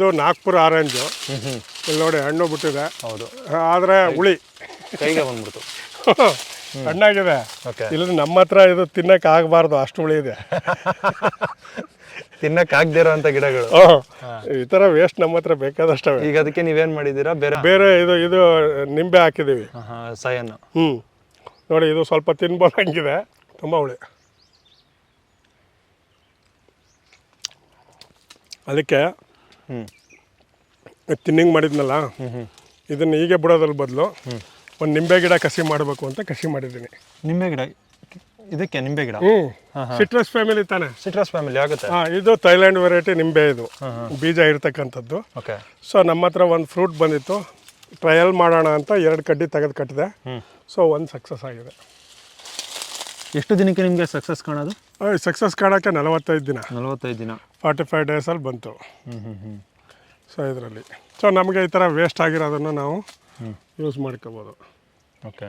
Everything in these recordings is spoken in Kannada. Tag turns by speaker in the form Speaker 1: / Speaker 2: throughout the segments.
Speaker 1: ಇದು ನಾಗ್ಪುರ ಆರೆಂಜು ಇಲ್ಲಿ ನೋಡಿ ಹಣ್ಣು ಬಿಟ್ಟಿದೆ.
Speaker 2: ಹೌದು.
Speaker 1: ಆದರೆ ಹುಳಿ.
Speaker 2: ಕೈಗೆ ಬಂದ್ಬಿಡ್ತು.
Speaker 1: ಹಣ್ಣಾಗಿದೆ. ಇಲ್ಲಿ ನಮ್ಮ ಹತ್ರ ಇದು ತಿನ್ನಕ್ಕೆ ಆಗಬಾರ್ದು ಅಷ್ಟು ಹುಳಿ ಇದೆ.
Speaker 2: ತಿನ್ನಕ್ಕೆ ಆಗದೇ ಅಂತ ಗಿಡಗಳು.
Speaker 1: ಈ ಥರ ವೇಸ್ಟ್ ನಮ್ಮ ಹತ್ರ ಬೇಕಾದಷ್ಟು.
Speaker 2: ಈಗ ಅದಕ್ಕೆ ನೀವೇನು ಮಾಡಿದ್ದೀರಾ? ಬೇರೆ
Speaker 1: ಬೇರೆ ಇದು ಇದು ನಿಂಬೆ ಹಾಕಿದ್ದೀವಿ.
Speaker 2: ಸಯನ್
Speaker 1: ಹ್ಞೂ ನೋಡಿ ಇದು ಸ್ವಲ್ಪ ತಿನ್ಬೋದು ಹಂಗಿದೆ. ತುಂಬ ಹುಳಿ. ಅದಕ್ಕೆ ತಿನ್ನಿಂಗ್ ಮಾಡಿದ್ನಲ್ಲ? ಇದನ್ನು ಹೀಗೆ ಬಿಡೋದ್ರ ಬದಲು ಒಂದು ನಿಂಬೆ ಗಿಡ ಕಸಿ ಮಾಡಬೇಕು ಅಂತ ಕಸಿ ಮಾಡಿದ್ದೀನಿ.
Speaker 2: ನಿಂಬೆ ಗಿಡ? ಇದಕ್ಕೆ ನಿಂಬೆ ಗಿಡ?
Speaker 1: ಹ್ಞೂ ಸಿಟ್ರಸ್ ಫ್ಯಾಮಿಲಿ ತಾನೆ.
Speaker 2: ಸಿಟ್ರಸ್ ಫ್ಯಾಮಿಲಿ ಆಗುತ್ತೆ.
Speaker 1: ಹಾಂ ಇದು ಥೈಲ್ಯಾಂಡ್ ವೆರೈಟಿ ನಿಂಬೆ ಇದು. ಬೀಜ ಇರ್ತಕ್ಕಂಥದ್ದು.
Speaker 2: ಓಕೆ
Speaker 1: ಸೊ ನಮ್ಮ ಹತ್ರ ಒಂದು ಫ್ರೂಟ್ ಬಂದಿತ್ತು. ಟ್ರಯಲ್ ಮಾಡೋಣ ಅಂತ ಎರಡು ಕಡ್ಡಿ ತೆಗೆದು ಕಟ್ಟಿದೆ. ಸೊ ಒಂದು ಸಕ್ಸಸ್ ಆಗಿದೆ.
Speaker 2: ಎಷ್ಟು ದಿನಕ್ಕೆ ನಿಮಗೆ ಸಕ್ಸಸ್ ಕಾಣೋದು?
Speaker 1: ಸಕ್ಸಸ್ ಕಾಣೋಕ್ಕೆ ನಲವತ್ತೈದು ದಿನ.
Speaker 2: ನಲವತ್ತೈದು ದಿನ.
Speaker 1: ಫಾರ್ಟಿ ಫೈವ್ ಡೇಸಲ್ಲಿ ಬಂತು. ಸೊ ಇದರಲ್ಲಿ. ಸೊ ನಮಗೆ ಈ ಥರ ವೇಸ್ಟ್ ಆಗಿರೋದನ್ನು ನಾವು ಯೂಸ್ ಮಾಡ್ಕೋಬೋದು.
Speaker 2: ಓಕೆ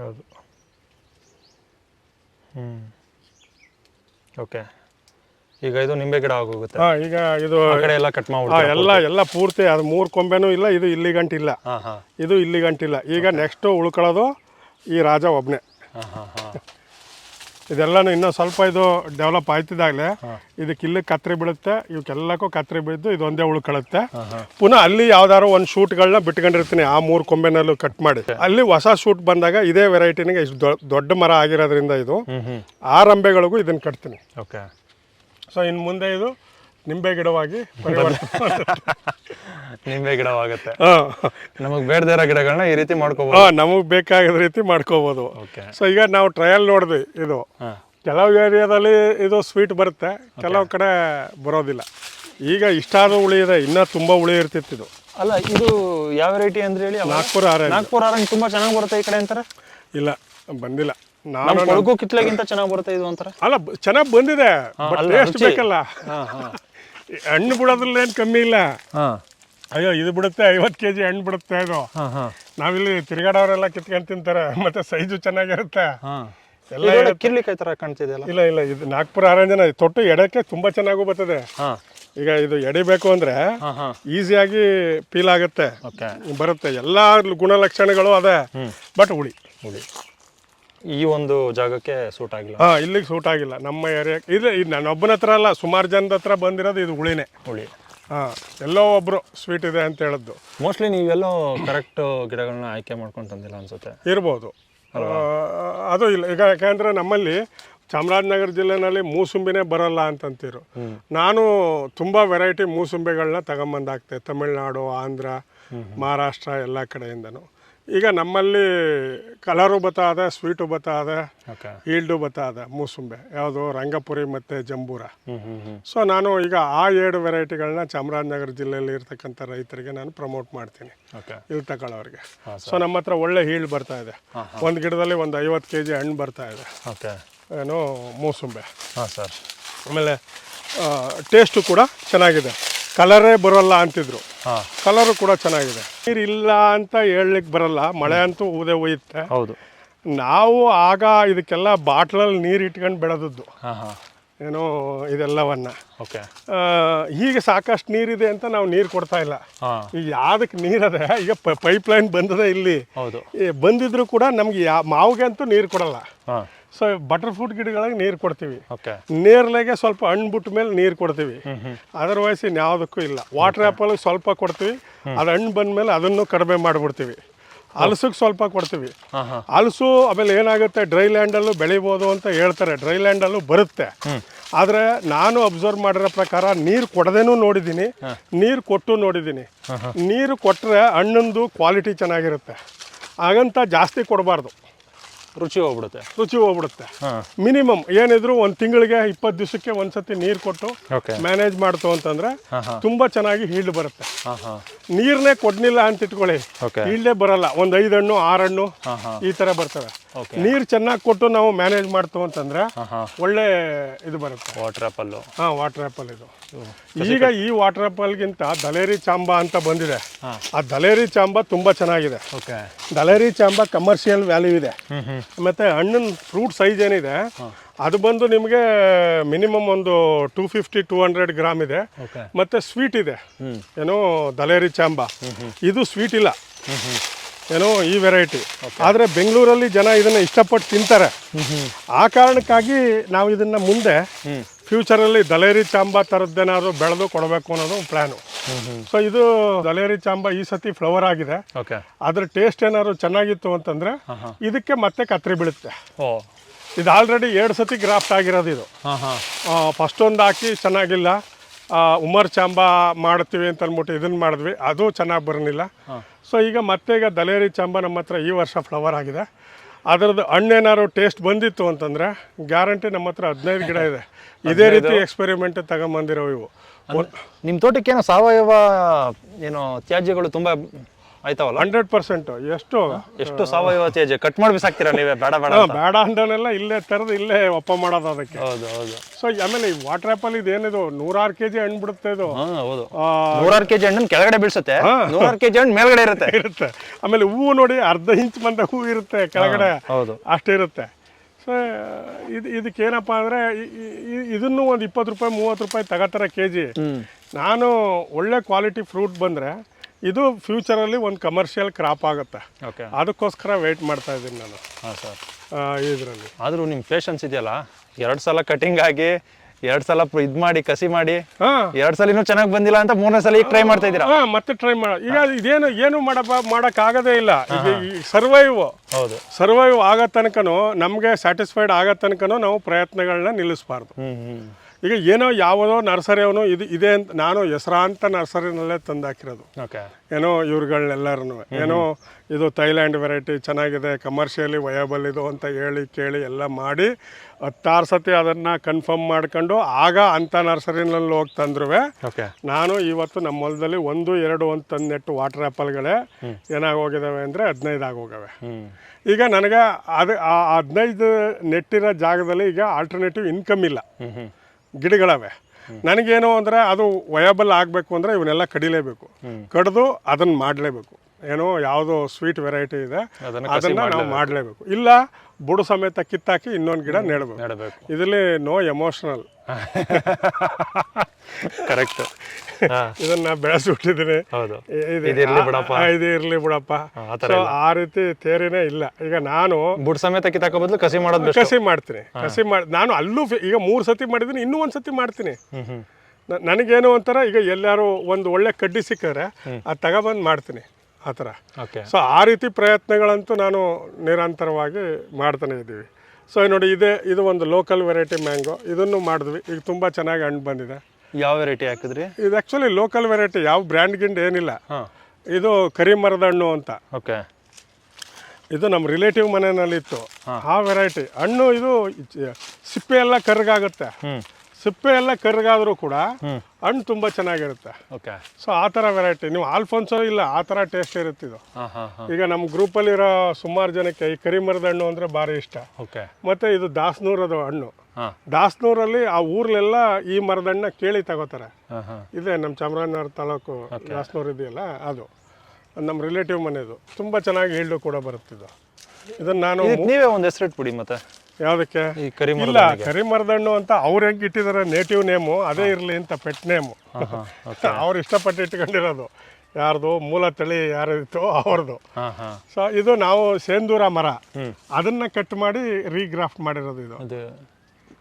Speaker 2: ಹೌದು. ಹ್ಞೂ ಓಕೆ ಈಗ ಇದು ನಿಂಬೆ ಗಿಡ ಆಗೋಗುತ್ತೆ.
Speaker 1: ಹಾಂ ಈಗ ಇದು
Speaker 2: ಆ ಕಡೆ ಎಲ್ಲ ಕಟ್
Speaker 1: ಹಾಂ
Speaker 2: ಮಾಡ್ಬಿಡ್ತೀರಾ
Speaker 1: ಎಲ್ಲ ಎಲ್ಲ ಪೂರ್ತಿ ಅದು ಮೂರು ಕೊಂಬೆನೂ ಇಲ್ಲ ಇದು ಇಲ್ಲಿ ಗಂಟಿಲ್ಲ.
Speaker 2: ಹಾ ಹಾ.
Speaker 1: ಇದು ಇಲ್ಲಿ ಗಂಟಿಲ್ಲ. ಈಗ ನೆಕ್ಸ್ಟು ಉಳ್ಕೊಳ್ಳೋದು ಈ ರಾಜ ಒಬ್ಬನೇ ಇದೆಲ್ಲನೂ ಇನ್ನೂ ಸ್ವಲ್ಪ ಇದು ಡೆವಲಪ್ ಆಯ್ತಿದ್ದಾಗಲೇ ಇದಕ್ಕೆ ಇಲ್ಲಿ ಕತ್ರಿ ಬೀಳುತ್ತೆ ಇವಕ್ಕೆಲ್ಲಕ್ಕೂ ಕತ್ರಿ ಬಿದ್ದು ಇದು ಒಂದೇ ಉಳ್ಕೊಳ್ಳುತ್ತೆ
Speaker 2: ಹಾ ಹಾ.
Speaker 1: ಪುನಃ ಅಲ್ಲಿ ಯಾವ್ದಾದ್ರು ಒಂದು ಶೂಟ್ಗಳನ್ನ ಬಿಟ್ಕೊಂಡಿರ್ತೀನಿ ಆ ಮೂರು ಕೊಂಬೆನಲ್ಲೂ ಕಟ್ ಮಾಡಿ. ಅಲ್ಲಿ ಹೊಸ ಶೂಟ್ ಬಂದಾಗ ಇದೇ ವೆರೈಟಿನಿಗೆ ಇಷ್ಟು ದೊಡ್ಡ ಮರ ಆಗಿರೋದ್ರಿಂದ ಇದು ಆ ರಂಬೆಗಳಿಗೂ ಇದನ್ನು ಕಟ್ತೀನಿ.
Speaker 2: ಓಕೆ
Speaker 1: ಸೊ ಇನ್ನು ಮುಂದೆ ಇದು ನಿಂಬೆ ಗಿಡವಾಗಿ
Speaker 2: ನಿಂಬೆ ಗಿಡವಾಗುತ್ತೆ. ನಮಗೆ ಬೇಡದೇ ಇರೋ ಗಿಡಗಳನ್ನ ಈ ರೀತಿ ಮಾಡ್ಕೋಬಹುದು
Speaker 1: ನಮಗೆ ಬೇಕಾಗಿದ ರೀತಿ ಮಾಡ್ಕೋಬಹುದು
Speaker 2: ಓಕೆ.
Speaker 1: ಸೊ ಈಗ ನಾವು ಟ್ರಯಲ್ ನೋಡಿದ್ವಿ ಇದು. ಕೆಲವು ಏರಿಯಾದಲ್ಲಿ ಇದು ಸ್ವೀಟ್ ಬರುತ್ತೆ ಕೆಲವು ಕಡೆ ಬರೋದಿಲ್ಲ. ಈಗ ಇಷ್ಟಾದ ಹುಳಿ ಇದೆ ಇನ್ನೂ ತುಂಬ ಹುಳಿ ಇರ್ತಿತ್ತು ಇದು.
Speaker 2: ಅಲ್ಲ ಇದು ಯಾವ ವೆರೈಟಿ ಅಂದ್ರೆ ಹೇಳಿ?
Speaker 1: ನಾಗ್ಪುರ ಆರೆಂಜ್.
Speaker 2: ನಾಗ್ಪುರ ಆರೆಂಜ್ ತುಂಬಾ ಚೆನ್ನಾಗಿ ಬರುತ್ತೆ ಈ ಕಡೆ ಅಂತಾರೆ?
Speaker 1: ಇಲ್ಲ ಬಂದಿಲ್ಲ. ನಾನು
Speaker 2: ಕೊಡಗು ಕಿತ್ಲೆಗಿಂತ ಚೆನ್ನಾಗಿ ಬರುತ್ತೆ ಇದು ಅಂತಾರೆ?
Speaker 1: ಅಲ್ಲ ಚೆನ್ನಾಗಿ ಬಂದಿದೆ ಟೇಸ್ಟ್ ಬೇಕಲ್ಲ.
Speaker 2: ಹಾ ಹಾ.
Speaker 1: ಹಣ್ಣು ಬಿಡೋದ್ರಲ್ಲಿ ಏನು ಕಮ್ಮಿ ಇಲ್ಲ.
Speaker 2: ಹಾ.
Speaker 1: ಅಯ್ಯೋ ಇದು ಬಿಡುತ್ತೆ ಐವತ್ತು ಕೆ ಜಿ ಹಣ್ಣು ಬಿಡುತ್ತೆ ಇದು
Speaker 2: ಹಾ ಹಾ.
Speaker 1: ನಾವಿಲ್ಲಿ ತಿರುಗಾಡೋರೆಲ್ಲ ಕಿತ್ಕೊಂಡು ತಿಂತಾರೆ ಮತ್ತೆ ಸೈಜು ಚೆನ್ನಾಗಿರುತ್ತೆ.
Speaker 2: ಹಾ.
Speaker 1: ಎಲ್ಲ
Speaker 2: ಎಲ್ಲ ಕಿರ್ಲಿಕಾಯಿ ಕಾಣ್ತಿದೆಯಲ್ಲ?
Speaker 1: ಇಲ್ಲ ಇಲ್ಲ ಇದು ನಾಗ್ಪುರ ಆರೆಂಜನ ತೊಟ್ಟು ಎಡಕ್ಕೆ ತುಂಬಾ ಚೆನ್ನಾಗೂ ಬರ್ತದೆ.
Speaker 2: ಹಾ.
Speaker 1: ಈಗ ಇದು ಎಡಿಬೇಕು ಅಂದ್ರೆ
Speaker 2: ಹಾ ಹಾ.
Speaker 1: ಈಸಿಯಾಗಿ ಫೀಲ್ ಆಗುತ್ತೆ.
Speaker 2: ಓಕೆ.
Speaker 1: ಬರುತ್ತೆ ಎಲ್ಲಾ ಗುಣಲಕ್ಷಣಗಳು ಅದೇ. ಬಟ್ ಹುಳಿ.
Speaker 2: ಹುಳಿ. ಈ ಒಂದು ಜಾಗಕ್ಕೆ ಸೂಟ್ ಆಗಿಲ್ಲ.
Speaker 1: ಹಾಂ ಇಲ್ಲಿಗೆ ಸೂಟ್ ಆಗಿಲ್ಲ. ನಮ್ಮ ಏರಿಯಾ ಇದು ಇದು ನನ್ನೊಬ್ಬನ ಹತ್ರ ಅಲ್ಲ ಸುಮಾರು ಜನದ ಹತ್ರ ಬಂದಿರೋದು ಇದು ಹುಳಿನೇ.
Speaker 2: ಹುಳಿ.
Speaker 1: ಹಾಂ ಎಲ್ಲೋ ಒಬ್ಬರು ಸ್ವೀಟ್ ಇದೆ ಅಂತ ಹೇಳಿದ್ದು.
Speaker 2: ಮೋಸ್ಟ್ಲಿ ನೀವೆಲ್ಲೋ ಕರೆಕ್ಟ್ ಗಿಡಗಳನ್ನ ಆಯ್ಕೆ ಮಾಡ್ಕೊಂಡು ತಂದಿಲ್ಲ ಅನ್ಸುತ್ತೆ.
Speaker 1: ಇರ್ಬೋದು. ಅದು ಇಲ್ಲ. ಈಗ ಯಾಕೆಂದರೆ ನಮ್ಮಲ್ಲಿ ಚಾಮರಾಜನಗರ ಜಿಲ್ಲೆನಲ್ಲಿ ಮೂಸುಂಬಿನೇ ಬರಲ್ಲ ಅಂತಂತೀರು. ನಾನು ತುಂಬ ವೆರೈಟಿ ಮೂಸುಂಬೆಗಳನ್ನ ತಗೊಂಬಂದಾಗ್ತೆ. ತಮಿಳ್ನಾಡು ಆಂಧ್ರ ಮಹಾರಾಷ್ಟ್ರ ಎಲ್ಲ ಕಡೆಯಿಂದನೂ. ಈಗ ನಮ್ಮಲ್ಲಿ ಕಲರು ಬತ್ತಾದ ಸ್ವೀಟು ಬತ್ತಾದ ಈಲ್ಡು ಬತ್ತಾದ ಮೂಸುಂಬೆ ಯಾವುದು ರಂಗಪುರಿ ಮತ್ತು ಜಂಬೂರ. ಸೊ ನಾನು ಈಗ ಆ ಎರಡು ವೆರೈಟಿಗಳನ್ನ ಚಾಮರಾಜನಗರ ಜಿಲ್ಲೆಯಲ್ಲಿ ಇರ್ತಕ್ಕಂಥ ರೈತರಿಗೆ ನಾನು ಪ್ರಮೋಟ್ ಮಾಡ್ತೀನಿ. ಇಲ್ಲಿ ತಗೊಳ್ಳೋರಿಗೆ. ಸೊ ನಮ್ಮ ಹತ್ರ ಒಳ್ಳೆ ಹೀಲ್ಡ್ ಬರ್ತಾ ಇದೆ. ಒಂದು ಗಿಡದಲ್ಲಿ ಒಂದು ಐವತ್ತು ಕೆ ಜಿ ಹಣ್ಣು ಬರ್ತಾ ಇದೆ. ಏನು ಮೂಸುಂಬೆ.
Speaker 2: ಹಾಂ ಸರ್.
Speaker 1: ಆಮೇಲೆ ಟೇಸ್ಟು ಕೂಡ ಚೆನ್ನಾಗಿದೆ. ಕಲರೇ ಬರೋಲ್ಲ ಅಂತಿದ್ರು. ಕಲರು ಕೂಡ ಚೆನ್ನಾಗಿದೆ. ನೀರು ಇಲ್ಲ ಅಂತ ಹೇಳಲಿಕ್ಕೆ ಬರಲ್ಲ ಮಳೆ ಅಂತೂ ಊದೆ ಒಯ್ಯುತ್ತೆ
Speaker 2: ಹೌದು.
Speaker 1: ನಾವು ಆಗ ಇದಕ್ಕೆಲ್ಲ ಬಾಟ್ಲಲ್ಲಿ ನೀರು ಇಟ್ಕೊಂಡು ಬೆಳೆದದ್ದು. ಏನೋ ಇದೆಲ್ಲವನ್ನ.
Speaker 2: ಓಕೆ
Speaker 1: ಈಗ ಸಾಕಷ್ಟು ನೀರಿದೆ ಅಂತ ನಾವು ನೀರು ಕೊಡ್ತಾ ಇಲ್ಲ. ಈಗ ಯಾವ್ದಕ್ಕೆ ನೀರದೆ? ಈಗ ಪೈಪ್ ಲೈನ್ ಬಂದದೆ ಇಲ್ಲಿ.
Speaker 2: ಹೌದು.
Speaker 1: ಬಂದಿದ್ರು ಕೂಡ ನಮ್ಗೆ ಯಾ ಮಾವಿಗೆ ಅಂತೂ ನೀರು ಕೊಡಲ್ಲ. ಸೊ ಬಟರ್ ಫ್ರೂಟ್ ಗಿಡಗಳಿಗೆ ನೀರು ಕೊಡ್ತೀವಿ.
Speaker 2: ಓಕೆ
Speaker 1: ನೇರಳೆಗೆ ಸ್ವಲ್ಪ ಹಣ್ಣು ಬಿಟ್ಟ ಮೇಲೆ ನೀರು ಕೊಡ್ತೀವಿ. ಅದರ್ವೈಸ್ ಇನ್ಯಾವುದಕ್ಕೂ ಇಲ್ಲ. ವಾಟರ್ ಆ್ಯಪಲ್ ಸ್ವಲ್ಪ ಕೊಡ್ತೀವಿ. ಅದು ಹಣ್ಣು ಬಂದಮೇಲೆ ಅದನ್ನು ಕಡಿಮೆ ಮಾಡಿಬಿಡ್ತೀವಿ. ಹಲಸಿಗೆ ಸ್ವಲ್ಪ ಕೊಡ್ತೀವಿ. ಹಲಸು ಆಮೇಲೆ ಏನಾಗುತ್ತೆ ಡ್ರೈ ಲ್ಯಾಂಡಲ್ಲೂ ಬೆಳಿಬೋದು ಅಂತ ಹೇಳ್ತಾರೆ. ಡ್ರೈ ಲ್ಯಾಂಡಲ್ಲೂ ಬರುತ್ತೆ. ಆದರೆ ನಾನು ಅಬ್ಸರ್ವ್ ಮಾಡಿರೋ ಪ್ರಕಾರ ನೀರು ಕೊಡದೇನು ನೋಡಿದ್ದೀನಿ. ನೀರು ಕೊಟ್ಟು ನೋಡಿದ್ದೀನಿ. ನೀರು ಕೊಟ್ಟರೆ ಹಣ್ಣಂದು ಕ್ವಾಲಿಟಿ ಚೆನ್ನಾಗಿರುತ್ತೆ. ಹಾಗಂತ ಜಾಸ್ತಿ ಕೊಡಬಾರ್ದು.
Speaker 2: ರುಚಿ ಹೋಗ್ಬಿಡುತ್ತೆ.
Speaker 1: ರುಚಿ ಹೋಗ್ಬಿಡುತ್ತೆ. ಮಿನಿಮಮ್ ಏನಿದ್ರು ಒಂದು ತಿಂಗಳಿಗೆ ಇಪ್ಪತ್ತು ದಿವಸಕ್ಕೆ ಒಂದ್ಸತಿ ನೀರು ಕೊಟ್ಟು ಮ್ಯಾನೇಜ್ ಮಾಡ್ತು ಅಂತಂದ್ರೆ ತುಂಬಾ ಚೆನ್ನಾಗಿ ಹೀಲ್ಡ್ ಬರುತ್ತೆ. ನೀರ್ನೇ ಕೊಡ್ನಿಲ್ಲ ಅಂತ ಇಟ್ಕೊಳ್ಳಿ. ಹೀಲ್ಡೇ ಬರಲ್ಲ. ಒಂದು ಐದ್ ಹಣ್ಣು ಆರ್ ಹಣ್ಣು ಈ ತರ ಬರ್ತವೆ. ನೀರು ಚೆನ್ನಾಗಿ ಕೊಟ್ಟು ನಾವು ಮ್ಯಾನೇಜ್ ಮಾಡ್ತು ಅಂತಂದ್ರೆ ಒಳ್ಳೆ ಇದು ಬರುತ್ತೆ.
Speaker 2: ವಾಟರ್ ಆಪಲ್
Speaker 1: ಹಾ ವಾಟರ್ ಆಪಲ್ ಇದು. ಈಗ ಈ ವಾಟರ್ ಆ್ಯಪಲ್ಗಿಂತ ದಲೇರಿ ಚಾಂಬಾ ಅಂತ ಬಂದಿದೆ. ಆ ದಲೇರಿ ಚಾಂಬಾ ತುಂಬಾ ಚೆನ್ನಾಗಿದೆ.
Speaker 2: Okay
Speaker 1: Daleri Chamba commercial value ಇದೆ. ಮತ್ತೆ ಹಣ್ಣಿನ ಫ್ರೂಟ್ ಸೈಜ್ ಏನಿದೆ ಅದು ಬಂದು ನಿಮಗೆ ಮಿನಿಮಮ್ ಒಂದು two fifty two hundred gram ಇದೆ. ಮತ್ತೆ ಸ್ವೀಟ್ ಇದೆ. ಏನೋ ದಲೇರಿ ಚಾಂಬ. ಇದು ಸ್ವೀಟ್ ಇಲ್ಲ. ಏನೋ ಈ ವೆರೈಟಿ ಆದರೆ ಬೆಂಗಳೂರಲ್ಲಿ ಜನ ಇದನ್ನು ಇಷ್ಟಪಟ್ಟು ತಿಂತಾರೆ. ಆ ಕಾರಣಕ್ಕಾಗಿ ನಾವು ಇದನ್ನು ಮುಂದೆ ಫ್ಯೂಚರಲ್ಲಿ ದಲೇರಿ ಚಾಂಬ ಥರದ್ದೇನಾದ್ರು ಬೆಳೆದು ಕೊಡಬೇಕು ಅನ್ನೋದು ಪ್ಲ್ಯಾನು ಸೊ ಇದು ದಲೇರಿ ಚಾಂಬ ಈ ಸತಿ ಫ್ಲವರ್ ಆಗಿದೆ. ಅದ್ರ ಟೇಸ್ಟ್ ಏನಾದ್ರು ಚೆನ್ನಾಗಿತ್ತು ಅಂತಂದರೆ ಇದಕ್ಕೆ ಮತ್ತೆ ಕತ್ರಿ ಬೀಳುತ್ತೆ. ಇದು ಆಲ್ರೆಡಿ ಎರಡು ಸತಿ ಗ್ರಾಫ್ಟ್ ಆಗಿರೋದು ಇದು. ಫಸ್ಟ್ ಒಂದು ಹಾಕಿ ಚೆನ್ನಾಗಿಲ್ಲ. ಉಮರ್ ಚಾಂಬಾ ಮಾಡ್ತೀವಿ ಅಂತ ಅಂದ್ಬಿಟ್ಟು ಇದನ್ನ ಮಾಡಿದ್ವಿ. ಅದು ಚೆನ್ನಾಗಿ ಬರಲಿಲ್ಲ. ಸೊ ಈಗ ಮತ್ತೆ ಈಗ ದಲೇರಿ ಚಂಬ ನಮ್ಮ ಹತ್ರ ಈ ವರ್ಷ ಫ್ಲವರ್ ಆಗಿದೆ. ಅದರದ್ದು ಹಣ್ಣೇನಾದ್ರು ಟೇಸ್ಟ್ ಬಂದಿತ್ತು ಅಂತಂದರೆ ಗ್ಯಾರಂಟಿ ನಮ್ಮ ಹತ್ರ ಹದಿನೈದು ಗಿಡ ಇದೆ. ಇದೇ ರೀತಿ ಎಕ್ಸ್ಪೆರಿಮೆಂಟ್ ತಗೊಂಬಂದಿರೋ ಇವು.
Speaker 2: ನಿಮ್ಮ ತೋಟಕ್ಕೇನೋ ಸಾವಯವ ಏನು ತ್ಯಾಜ್ಯಗಳು ತುಂಬ ಆಯ್ತಾವಲ್ಲ?
Speaker 1: Hundred percent. ಎಷ್ಟು?
Speaker 2: ಎಷ್ಟು ಸಾವಯವ ತೇಜ? ಕಟ್ ಮಾಡಿ ಬಿಸಾಕ್ತೀರಾ ನೀವೇ? ಬೇಡ ಬೇಡ?
Speaker 1: ಬೇಡ ಅಂಡನೆಲ್ಲ ಇಲ್ಲೇ ತರದು ಇಲ್ಲೇ ಒಪ್ಪ ಮಾಡೋದು ಅದಕ್ಕೆ.
Speaker 2: ಹೌದು ಹೌದು.
Speaker 1: ಸೊ ಆಮೇಲೆ ಈ ವಾಟರ್ ಇದು ಇದೇನಿದು? ನೂರಾರು ಕೆ ಜಿ ಹಣ್ಣು ಬಿಡುತ್ತೆ ಇದು.
Speaker 2: ಹೌದು.
Speaker 1: ನೂರಾರು
Speaker 2: ನೂರಾರು ಕೆಜಿ ಹಣ್ಣು ಕೆಳಗಡೆ ಬೀಳ್ಸುತ್ತೆ ನೂರಾರು ಕೆಜಿ ಹಣ್ಣು ಮೇಲ್ಗಡೆ ಇರುತ್ತೆ.
Speaker 1: ಇರುತ್ತೆ. ಆಮೇಲೆ ಹೂವು ನೋಡಿ ಅರ್ಧ ಇಂಚ್ ಬಂದ ಹೂ ಇರುತ್ತೆ ಕೆಳಗಡೆ.
Speaker 2: ಹೌದು.
Speaker 1: ಅಷ್ಟಿರುತ್ತೆ ಸೊ ಇದು ಇದಕ್ಕೇನಪ್ಪ ಅಂದರೆ ಇದನ್ನು ಒಂದು ಇಪ್ಪತ್ತು ರೂಪಾಯಿ ಮೂವತ್ತು ರೂಪಾಯಿ ತಗೋತಾರೆ ಕೆ ಜಿ ನಾನು ಒಳ್ಳೆ ಕ್ವಾಲಿಟಿ ಫ್ರೂಟ್ ಬಂದರೆ ಇದು ಫ್ಯೂಚರಲ್ಲಿ ಒಂದು ಕಮರ್ಷಿಯಲ್ ಕ್ರಾಪ್ ಆಗುತ್ತೆ.
Speaker 2: ಓಕೆ
Speaker 1: ಅದಕ್ಕೋಸ್ಕರ ವೆಯ್ಟ್ ಮಾಡ್ತಾ ಇದ್ದೀನಿ ನಾನು.
Speaker 2: ಹಾಂ ಸರ್
Speaker 1: ಇದರಲ್ಲಿ.
Speaker 2: ಆದರೂ ನಿಮ್ಮ ಪೇಷನ್ಸ್ ಇದೆಯಲ್ಲ ಎರಡು ಸಲ ಕಟಿಂಗ್ ಆಗಿ ಎರಡು ಸಲ ಇದು ಮಾಡಿ ಕಸಿ ಮಾಡಿ
Speaker 1: ಹಾಂ.
Speaker 2: ಎರಡು ಸಲ ಇನ್ನೂ ಚೆನ್ನಾಗಿ ಬಂದಿಲ್ಲ ಅಂತ ಮೂರನೇ ಸಲ ಈಗ ಟ್ರೈ ಮಾಡ್ತಾ ಇದ್ದೀರಾ?
Speaker 1: ಹಾಂ ಮತ್ತೆ ಟ್ರೈ ಮಾಡ. ಈಗ ಇದೇನು ಏನು ಮಾಡಪ್ಪ ಮಾಡೋಕ್ಕಾಗೋದೇ ಇಲ್ಲ. ಈಗ ಸರ್ವೈವ್
Speaker 2: ಹೌದು.
Speaker 1: ಸರ್ವೈವ್ ಆಗೋ ತನಕನೂ ನಮಗೆ ಸ್ಯಾಟಿಸ್ಫೈಡ್ ಆಗೋ ತನಕನೂ ನಾವು ಪ್ರಯತ್ನಗಳನ್ನ ನಿಲ್ಲಿಸಬಾರ್ದು. ಈಗ ಏನೋ ಯಾವುದೋ ನರ್ಸರಿ ಅವನು ಇದು ಇದೆ ಅಂತ ನಾನು ಹೆಸರಾಂತ ನರ್ಸರಿನಲ್ಲೇ ತಂದು ಹಾಕಿರೋದು
Speaker 2: ಓಕೆ.
Speaker 1: ಏನೋ ಇವ್ರುಗಳನ್ನೆಲ್ಲರೂ ಏನೋ ಇದು ಥೈಲ್ಯಾಂಡ್ ವೆರೈಟಿ ಚೆನ್ನಾಗಿದೆ ಕಮರ್ಷಿಯಲಿ ವಯಬಲ್ ಇದು ಅಂತ ಹೇಳಿ ಕೇಳಿ ಎಲ್ಲ ಮಾಡಿ ಹತ್ತಾರು ಸತಿ ಅದನ್ನು ಕನ್ಫರ್ಮ್ ಮಾಡ್ಕೊಂಡು ಆಗ ಅಂಥ ನರ್ಸರಿನಲ್ಲಿ ಹೋಗಿ ತಂದ್ರು
Speaker 2: ಓಕೆ.
Speaker 1: ನಾನು ಇವತ್ತು ನಮ್ಮ ಹೊಲದಲ್ಲಿ ಒಂದು ಎರಡು ಒಂದು ತಂದು ನೆಟ್ಟು ವಾಟರ್ ಆ್ಯಪಲ್ಗಳೇ ಏನಾಗೋಗಿದ್ದಾವೆ ಅಂದರೆ ಹದಿನೈದು ಆಗೋಗವೆ ಈಗ ನನಗೆ ಅದು ಆ ಹದಿನೈದು ನೆಟ್ಟಿರೋ ಜಾಗದಲ್ಲಿ ಈಗ ಆಲ್ಟರ್ನೇಟಿವ್ ಇನ್ಕಮ್ ಇಲ್ಲ. ಗಿಡಗಳವೆ. ನನಗೇನು ಅಂದರೆ ಅದು ವಯಬಲ್ ಆಗಬೇಕು ಅಂದರೆ ಇವನ್ನೆಲ್ಲ ಕಡಿಲೇಬೇಕು. ಕಡಿದು ಅದನ್ನು ಮಾಡಲೇಬೇಕು. ಏನೋ ಯಾವುದೋ ಸ್ವೀಟ್ ವೆರೈಟಿ ಇದೆ
Speaker 2: ಅದನ್ನ
Speaker 1: ನಾವು ಮಾಡಲೇಬೇಕು. ಇಲ್ಲ ಬುಡು ಸಮೇತ ಕಿತ್ತಾಕಿ ಇನ್ನೊಂದು ಗಿಡ ನೆಡಬೇಕು. ಇದರಲ್ಲಿ ನೋ ಎಮೋಷನಲ್.
Speaker 2: ಕರೆಕ್ಟ್
Speaker 1: ಇದನ್ನ ಬೆಳೆಸ್ಬಿಟ್ಟಿದ್ದೀನಿ
Speaker 2: ಹೌದು.
Speaker 1: ಇದು.
Speaker 2: ಇದಿರ್ಲಿ ಬಿಡಪ್ಪ.
Speaker 1: ಆ, ಇರ್ಲಿ ಬಿಡಪ್ಪ.
Speaker 2: ಆ
Speaker 1: ರೀತಿ ತೇರಿನೇ ಇಲ್ಲ. ಈಗ ನಾನು
Speaker 2: ಬುಡ್ ಸಮೇತ ಕಿತ್ತಾಕ ಬದಲು ಕಸಿ ಮಾಡೋದು
Speaker 1: ಕಸಿ ಮಾಡ್ತೀನಿ. ಕಸಿ ಮಾಡಿ ನಾನು ಅಲ್ಲೂ ಈಗ ಮೂರು ಸತಿ ಮಾಡಿದೀನಿ ಇನ್ನೂ ಒಂದು ಸತಿ ಮಾಡ್ತೀನಿ. ನನಗೇನು ಒಂಥರ ಈಗ ಎಲ್ಲಾರು ಒಂದು ಒಳ್ಳೆ ಕಡ್ಡಿ ಸಿಕ್ಕಿದ್ರೆ ಅದು ತಗೊಬಂದು ಮಾಡ್ತೀನಿ ಆ ಥರ. ಸೊ ಆ ರೀತಿ ಪ್ರಯತ್ನಗಳಂತೂ ನಾನು ನಿರಂತರವಾಗಿ ಮಾಡ್ತಾನೆ ಇದ್ದೀವಿ. ಸೊ ನೋಡಿ ಇದೇ ಇದು ಒಂದು ಲೋಕಲ್ ವೆರೈಟಿ ಮ್ಯಾಂಗೋ ಇದನ್ನು ಮಾಡಿದ್ವಿ. ಈಗ ತುಂಬ ಚೆನ್ನಾಗಿ ಹಣ್ಣು ಬಂದಿದೆ.
Speaker 2: ಯಾವ ವೆರೈಟಿ ಹಾಕಿದ್ರಿ?
Speaker 1: ಇದು ಆ್ಯಕ್ಚುಲಿ ಲೋಕಲ್ ವೆರೈಟಿ ಯಾವ ಬ್ರ್ಯಾಂಡ್ ಗಿಂಡ್ ಏನಿಲ್ಲ. ಇದು ಕರಿ ಮರದ ಹಣ್ಣು ಅಂತ.
Speaker 2: ಓಕೆ.
Speaker 1: ಇದು ನಮ್ಮ ರಿಲೇಟಿವ್ ಮನೆಯಲ್ಲಿತ್ತು. ಆ ವೆರೈಟಿ ಹಣ್ಣು ಇದು ಸಿಪ್ಪೆ ಎಲ್ಲ ಕರ್ಗಾಗುತ್ತೆ.
Speaker 2: ಹ್ಞೂ
Speaker 1: ಸಿಪ್ಪೆ ಎಲ್ಲ ಕರ್ಗಾದರೂ ಕೂಡ ಹಣ್ಣು ತುಂಬ ಚೆನ್ನಾಗಿರುತ್ತೆ.
Speaker 2: ಓಕೆ.
Speaker 1: ಸೊ ಆ ಥರ ವೆರೈಟಿ ನೀವು ಆಲ್ಫೋನ್ಸೋ ಇಲ್ಲ ಆ ಥರ ಟೇಸ್ಟ್ ಇರುತ್ತೆ ಇದು. ಈಗ ನಮ್ಮ ಗ್ರೂಪಲ್ಲಿರೋ ಸುಮಾರು ಜನಕ್ಕೆ ಈ ಕರಿಮರದ ಹಣ್ಣು ಅಂದರೆ ಭಾರಿ ಇಷ್ಟ.
Speaker 2: ಓಕೆ.
Speaker 1: ಮತ್ತು ಇದು ದಾಸನೂರದ ಹಣ್ಣು. ದಾಸನೂರಲ್ಲಿ ಆ ಊರ್ಲೆಲ್ಲ ಈ ಮರದ ಹಣ್ಣ ಕೇಳಿ ತಗೋತಾರೆ. ಇದೆ ನಮ್ಮ ಚಾಮರಾಜನಗರ ತಾಲೂಕು ದಾಸನೂರು ಇದೆಯಲ್ಲ ಅದು. ನಮ್ಮ ರಿಲೇಟಿವ್ ಮನೆದು. ತುಂಬ ಚೆನ್ನಾಗಿ ಹೇಳು ಕೂಡ ಬರುತ್ತಿದ್ದು. ಇದನ್ನು ನಾನು
Speaker 2: ನೀವೇ ಒಂದು ಹೆಸರಿಟ್ಬಿಡಿ ಮತ್ತೆ.
Speaker 1: ಯಾವುದಕ್ಕೆ?
Speaker 2: ಈ ಕರಿ
Speaker 1: ಇಲ್ಲ ಕರಿಮರದಣ್ಣು ಅಂತ ಅವ್ರು ಹೆಂಗೆ ಇಟ್ಟಿದ್ದಾರೆ ನೇಟಿವ್ ನೇಮು ಅದೇ ಇರಲಿ ಅಂತ ಪೆಟ್ ನೇಮು ಅವ್ರು ಇಷ್ಟಪಟ್ಟು ಇಟ್ಕೊಂಡಿರೋದು. ಯಾರ್ದು? ಮೂಲ ತಳಿ ಯಾರಿತ್ತು ಅವ್ರದ್ದು. ಸೊ ಇದು ನಾವು ಸೇಂದೂರ ಮರ. ಅದನ್ನ ಕಟ್ ಮಾಡಿ ರೀಗ್ರಾಫ್ಟ್ ಮಾಡಿರೋದು ಇದು.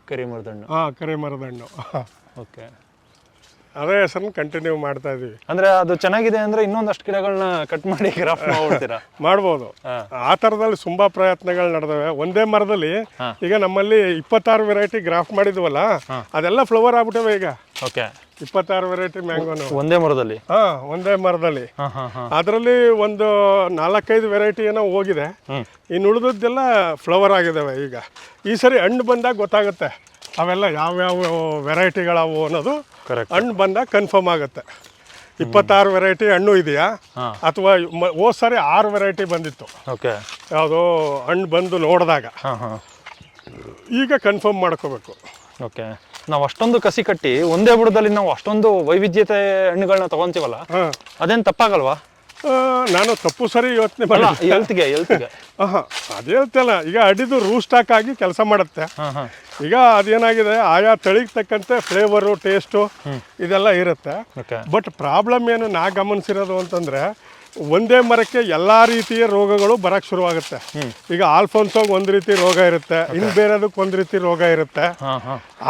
Speaker 2: ಕರಿ ಮರದಣ್ಣು
Speaker 1: ಹಾಂ ಕರಿಮರದಣ್ಣು
Speaker 2: ಓಕೆ
Speaker 1: ಅದೇ ಹೆಸರನ್ನ ಕಂಟಿನ್ಯೂ ಮಾಡ್ತಾ ಇದೀವಿ.
Speaker 2: ಅಂದ್ರೆ ಅದು ಚೆನ್ನಾಗಿದೆ ಅಂದ್ರೆ ಇನ್ನೊಂದಷ್ಟು ಗಿಡಗಳನ್ನ ಕಟ್ ಮಾಡಿ ಗ್ರಾಫ್ ಮಾಡ್ಬಿಡ್ತೀರಾ?
Speaker 1: ಮಾಡ್ಬೋದು. ಆ ಥರದಲ್ಲಿ ತುಂಬಾ ಪ್ರಯತ್ನಗಳು ನಡೆದವೆ. ಒಂದೇ ಮರದಲ್ಲಿ ಈಗ ನಮ್ಮಲ್ಲಿ ಇಪ್ಪತ್ತಾರು ವೆರೈಟಿ ಗ್ರಾಫ್ ಮಾಡಿದ್ವಲ್ಲ ಅದೆಲ್ಲ ಫ್ಲವರ್ ಆಗ್ಬಿಟ್ಟವೆ ಈಗ.
Speaker 2: ಓಕೆ
Speaker 1: ಇಪ್ಪತ್ತಾರು ವೆರೈಟಿ ಮ್ಯಾಂಗೋನು
Speaker 2: ಒಂದೇ ಮರದಲ್ಲಿ?
Speaker 1: ಹಾ ಒಂದೇ ಮರದಲ್ಲಿ. ಅದರಲ್ಲಿ ಒಂದು ನಾಲ್ಕೈದು ವೆರೈಟಿ ಏನೋ ಹೋಗಿದೆ ಇನ್ನು ಉಳಿದದ್ದೆಲ್ಲ ಫ್ಲವರ್ ಆಗಿದಾವೆ ಈಗ. ಈ ಸರಿ ಹಣ್ಣು ಬಂದಾಗ ಗೊತ್ತಾಗುತ್ತೆ. ಅವೆಲ್ಲ ಯಾವ್ಯಾವ ವೆರೈಟಿಗಳವು ಅನ್ನೋದು
Speaker 2: ಕರೆಕ್ಟ್
Speaker 1: ಹಣ್ಣು ಬಂದಾಗ ಕನ್ಫರ್ಮ್ ಆಗುತ್ತೆ. ಇಪ್ಪತ್ತಾರು ವೆರೈಟಿ ಹಣ್ಣು ಇದೆಯಾ?
Speaker 2: ಹಾಂ.
Speaker 1: ಅಥವಾ ಹೋದ್ ಸರಿ ಆರು ವೆರೈಟಿ ಬಂದಿತ್ತು.
Speaker 2: ಓಕೆ.
Speaker 1: ಯಾವುದೋ ಹಣ್ಣು ಬಂದು ನೋಡಿದಾಗ.
Speaker 2: ಹಾಂ ಹಾಂ.
Speaker 1: ಈಗ ಕನ್ಫರ್ಮ್ ಮಾಡ್ಕೋಬೇಕು.
Speaker 2: ಓಕೆ. ನಾವು ಅಷ್ಟೊಂದು ಕಸಿ ಕಟ್ಟಿ ಒಂದೇ ಬುಡದಲ್ಲಿ ನಾವು ಅಷ್ಟೊಂದು ವೈವಿಧ್ಯತೆ ಹಣ್ಣುಗಳನ್ನ ತಗೊಂತೀವಲ್ಲ?
Speaker 1: ಹಾಂ.
Speaker 2: ಅದೇನು ತಪ್ಪಾಗಲ್ವಾ?
Speaker 1: ನಾನು ತಪ್ಪು ಸರಿ ಯೋಚನೆ
Speaker 2: ಅಲ್ಲ
Speaker 1: ಮಾಡಿ
Speaker 2: ಹೆಲ್ತ್ಗೆ ಹೆಲ್ತ್ಗೆ
Speaker 1: ಹಾಂ ಅದು ಹೇಳ್ತಲ್ಲ ಈಗ ಅಡಿದು ರೂಸ್ಟಾಕ್ ಆಗಿ ಕೆಲಸ ಮಾಡುತ್ತೆ. ಈಗ ಅದೇನಾಗಿದೆ ಆಯಾ ತಳಿಗೆ ತಕ್ಕಂತೆ ಫ್ಲೇವರು ಟೇಸ್ಟು ಇದೆಲ್ಲ ಇರುತ್ತೆ. ಬಟ್ ಪ್ರಾಬ್ಲಮ್ ಏನು ನಾ ಗಮನಿಸಿರೋದು ಅಂತಂದರೆ ಒಂದೇ ಮರಕ್ಕೆ ಎಲ್ಲ ರೀತಿಯ ರೋಗಗಳು ಬರಕ್ಕೆ ಶುರುವಾಗುತ್ತೆ. ಈಗ ಆಲ್ಫೋನ್ಸೋಗ್ ಒಂದು ರೀತಿ ರೋಗ ಇರುತ್ತೆ ಇನ್ನು ಬೇರೆದಕ್ಕೆ ಒಂದು ರೀತಿ ರೋಗ ಇರುತ್ತೆ.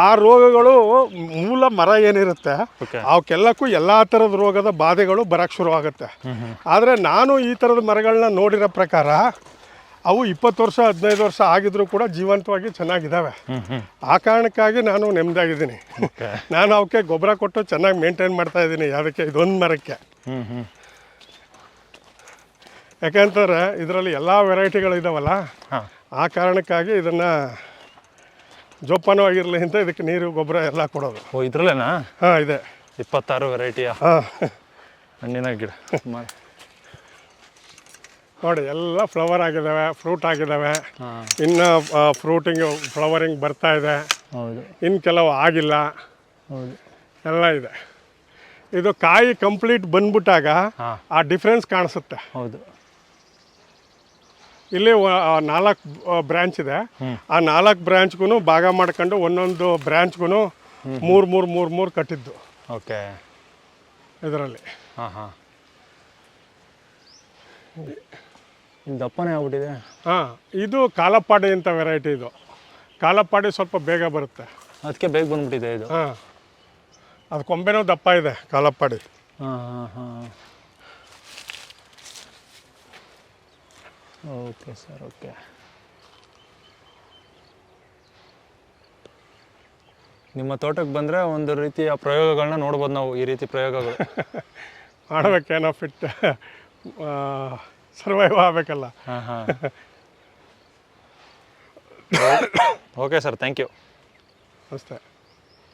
Speaker 1: ಆ ರೋಗಗಳು ಮೂಲ ಮರ ಏನಿರುತ್ತೆ ಅವಕ್ಕೆಲ್ಲಕ್ಕೂ ಎಲ್ಲ ಥರದ ರೋಗದ ಬಾಧೆಗಳು ಬರಕ್ಕೆ ಶುರುವಾಗುತ್ತೆ. ಆದರೆ ನಾನು ಈ ಥರದ ಮರಗಳನ್ನ ನೋಡಿರೋ ಪ್ರಕಾರ ಅವು ಇಪ್ಪತ್ತು ವರ್ಷ ಹದಿನೈದು ವರ್ಷ ಆಗಿದ್ರು ಕೂಡ ಜೀವಂತವಾಗಿ ಚೆನ್ನಾಗಿದ್ದಾವೆ ಆ ಕಾರಣಕ್ಕಾಗಿ ನಾನು
Speaker 2: ನೆಮ್ಮದಾಗಿದ್ದೀನಿ
Speaker 1: ನಾನು ಅವಕ್ಕೆ ಗೊಬ್ಬರ ಕೊಟ್ಟು ಚೆನ್ನಾಗಿ ಮೇಂಟೈನ್ ಮಾಡ್ತಾ ಇದ್ದೀನಿ ಅದಕ್ಕೆ ಇದೊಂದು ಮರಕ್ಕೆ. ಯಾಕಂತಂದ್ರೆ ಇದರಲ್ಲಿ ಎಲ್ಲ ವೆರೈಟಿಗಳು ಇದಾವಲ್ಲ ಆ ಕಾರಣಕ್ಕಾಗಿ ಇದನ್ನು ಜೋಪಾನವಾಗಿರಲಿ ಅಂತ ಇದಕ್ಕೆ ನೀರು ಗೊಬ್ಬರ ಎಲ್ಲ ಕೊಡೋದು.
Speaker 2: ಓ ಇದ್ರಲ್ಲೇನಾ?
Speaker 1: ಹಾಂ ಇದೆ.
Speaker 2: ಇಪ್ಪತ್ತಾರು ವೆರೈಟಿಯ
Speaker 1: ಹಾಂ.
Speaker 2: ಹಣ್ಣಿನ ಗಿಡ.
Speaker 1: ನೋಡಿ ಎಲ್ಲ ಫ್ಲವರ್ ಆಗಿದ್ದಾವೆ ಫ್ರೂಟ್ ಆಗಿದ್ದಾವೆ ಇನ್ನು ಫ್ರೂಟಿಂಗ್ ಫ್ಲವರಿಂಗ್ ಬರ್ತಾ ಇದೆ.
Speaker 2: ಹೌದು.
Speaker 1: ಇನ್ನು ಕೆಲವು ಆಗಿಲ್ಲ.
Speaker 2: ಹೌದು.
Speaker 1: ಎಲ್ಲ ಇದೆ. ಇದು ಕಾಯಿ ಕಂಪ್ಲೀಟ್ ಬಂದ್ಬಿಟ್ಟಾಗ ಆ ಡಿಫ್ರೆನ್ಸ್ ಕಾಣಿಸುತ್ತೆ.
Speaker 2: ಹೌದು.
Speaker 1: ಇಲ್ಲಿ ನಾಲ್ಕು ಬ್ರಾಂಚ್ ಇದೆ. ಆ ನಾಲ್ಕು ಬ್ರಾಂಚ್ಗೂ ಭಾಗ ಮಾಡ್ಕೊಂಡು ಒಂದೊಂದು ಬ್ರ್ಯಾಂಚ್ಗೂ ಮೂರು ಮೂರು ಮೂರು ಮೂರು ಕಟ್ಟಿದ್ದು.
Speaker 2: ಓಕೆ.
Speaker 1: ಇದರಲ್ಲಿ.
Speaker 2: ಹಾಂ ಹಾಂ. ದಪ್ಪನೇ ಆಗ್ಬಿಟ್ಟಿದೆ.
Speaker 1: ಹಾಂ ಇದು ಕಾಲಪ್ಪಾಡಿ ಅಂತ ವೆರೈಟಿ ಇದು. ಕಾಲಪ್ಪಾಡಿ ಸ್ವಲ್ಪ ಬೇಗ ಬರುತ್ತೆ.
Speaker 2: ಅದಕ್ಕೆ ಬೇಗ ಬಂದ್ಬಿಟ್ಟಿದೆ ಇದು.
Speaker 1: ಹಾಂ. ಅದು ಕೊಂಬೆನೂ ದಪ್ಪ ಇದೆ ಕಾಲಪ್ಪಾಡಿ.
Speaker 2: ಹಾ ಹಾಂ ಹಾಂ. ಓಕೆ ಸರ್ ಓಕೆ ನಿಮ್ಮ ತೋಟಕ್ಕೆ ಬಂದರೆ ಒಂದು ರೀತಿಯ ಪ್ರಯೋಗಗಳನ್ನ ನೋಡ್ಬೋದು ನಾವು ಈ ರೀತಿ ಪ್ರಯೋಗಗಳು.
Speaker 1: ಮಾಡಬೇಕೇನೋ ಫಿಟ್ ಸರ್ವೈವ್ ಆಗಬೇಕಲ್ಲ.
Speaker 2: ಹಾಂ ಹಾಂ. ಓಕೆ ಸರ್ ಥ್ಯಾಂಕ್ ಯು
Speaker 1: ಅಷ್ಟೇ.